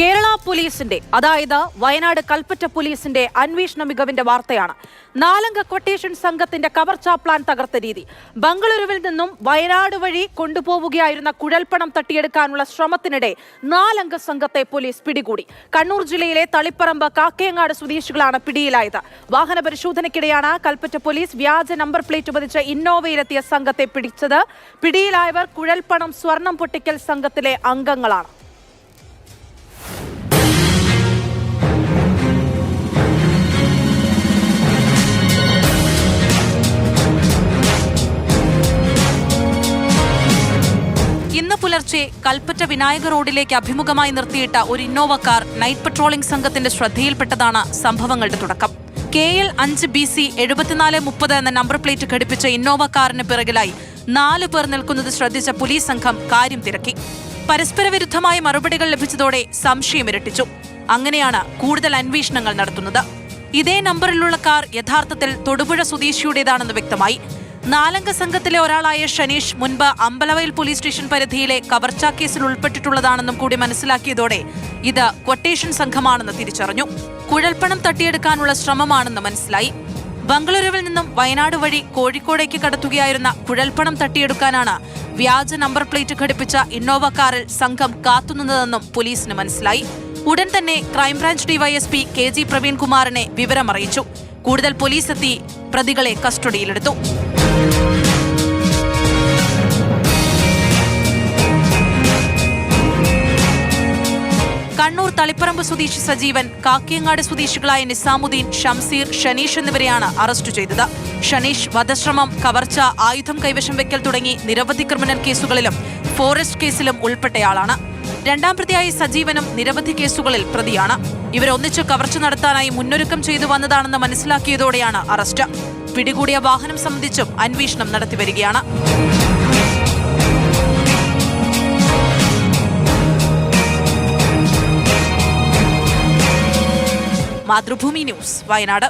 കേരള പോലീസിന്റെ അതായത് വയനാട് കൽപ്പറ്റ പോലീസിന്റെ അന്വേഷണ മികവിന്റെ വാർത്തയാണ്. നാലംഗ ക്വട്ടേഷൻ സംഘത്തിന്റെ കവർച്ചാ പ്ലാൻ തകർത്ത രീതി. ബംഗളൂരുവിൽ നിന്നും വയനാട് വഴി കൊണ്ടുപോവുകയായിരുന്ന കുഴൽപ്പണം തട്ടിയെടുക്കാനുള്ള ശ്രമത്തിനിടെ നാലംഗ സംഘത്തെ പോലീസ് പിടികൂടി. കണ്ണൂർ ജില്ലയിലെ തളിപ്പറമ്പ് കാക്കയങ്ങാട് സ്വദേശികളാണ് പിടിയിലായത്. വാഹന പരിശോധനയ്ക്കിടെയാണ് കൽപ്പറ്റ പോലീസ് വ്യാജ നമ്പർ പ്ലേറ്റ് പതിച്ച ഇന്നോവയിലെത്തിയ സംഘത്തെ പിടിച്ചത്. പിടിയിലായവർ കുഴൽപ്പണം സ്വർണം പൊട്ടിക്കൽ സംഘത്തിലെ അംഗങ്ങളാണ്. പുലർച്ചെ കൽപ്പറ്റ വിനായക റോഡിലേക്ക് അഭിമുഖമായി നിർത്തിയിട്ട ഒരു ഇന്നോവ കാർ നൈറ്റ് പട്രോളിംഗ് സംഘത്തിന്റെ ശ്രദ്ധയിൽപ്പെട്ടതാണ് സംഭവങ്ങളുടെ തുടക്കം. കെ എൽ അഞ്ച് ബി സി എഴുപത്തിനാല് മുപ്പത് എന്ന നമ്പർ പ്ലേറ്റ് ഘടിപ്പിച്ച ഇന്നോവ കാറിന് പിറകിലായി നാല് പേർ നിൽക്കുന്നത് ശ്രദ്ധിച്ച പോലീസ് സംഘം കാര്യം തിരക്കി. പരസ്പര വിരുദ്ധമായ മറുപടികൾ ലഭിച്ചതോടെ സംശയം ഇരട്ടിച്ചു. അങ്ങനെയാണ് കൂടുതൽ അന്വേഷണങ്ങൾ നടത്തുന്നത്. ഇതേ നമ്പറിലുള്ള കാർ യഥാർത്ഥത്തിൽ തൊടുപുഴ സ്വദേശിയുടേതാണെന്ന് വ്യക്തമായി. നാലംഗ സംഘത്തിലെ ഒരാളായ ഷനീഷ് മുൻപ് അമ്പലവയൽ പോലീസ് സ്റ്റേഷൻ പരിധിയിലെ കവർച്ചാ കേസിൽ ഉൾപ്പെട്ടിട്ടുള്ളതാണെന്നും കൂടി മനസ്സിലാക്കിയതോടെ ഇത് ക്വട്ടേഷൻ സംഘമാണെന്ന് തിരിച്ചറിഞ്ഞു. കുഴൽപ്പണം തട്ടിയെടുക്കാനുള്ള ശ്രമമാണെന്ന് മനസ്സിലായി. ബംഗളൂരുവിൽ നിന്നും വയനാട് വഴി കോഴിക്കോടേക്ക് കടത്തുകയായിരുന്ന കുഴൽപ്പണം തട്ടിയെടുക്കാനാണ് വ്യാജ നമ്പർ പ്ലേറ്റ് ഘടിപ്പിച്ച ഇന്നോവ കാറിൽ സംഘം കാത്തുനിന്നതെന്നും പോലീസിന് മനസ്സിലായി. ഉടൻ തന്നെ crime branch DYSP K G പ്രവീൺകുമാറിനെ വിവരമറിയിച്ചു. കൂടുതൽ പോലീസ് എത്തി പ്രതികളെ കസ്റ്റഡിയിലെടുത്തു. കണ്ണൂർ തളിപ്പറമ്പ് സ്വദേശി സജീവൻ കാക്കിയങ്ങാട് സ്വദേശികളായ നിസാമുദ്ദീൻ ഷംസീർ ഷനീഷ് എന്നിവരെയാണ് അറസ്റ്റ് ചെയ്തത്. ഷനീഷ് വധശ്രമം കവർച്ച ആയുധം കൈവശം വെക്കൽ തുടങ്ങി നിരവധി ക്രിമിനൽ കേസുകളിലും ഫോറസ്റ്റ് കേസിലും ഉൾപ്പെട്ടയാളാണ്. രണ്ടാം പ്രതിയായ സജീവനും നിരവധി കേസുകളിൽ പ്രതിയാണ്. ഇവരൊന്നിച്ച് കവർച്ച നടത്താനായി മുന്നൊരുക്കം ചെയ്തു വന്നതാണെന്ന് മനസ്സിലാക്കിയതോടെയാണ് അറസ്റ്റ്. പിടികൂടിയ വാഹനം സംബന്ധിച്ചും അന്വേഷണം നടത്തിവരികയാണ് മാതൃഭൂമി ന്യൂസ് വയനാട്.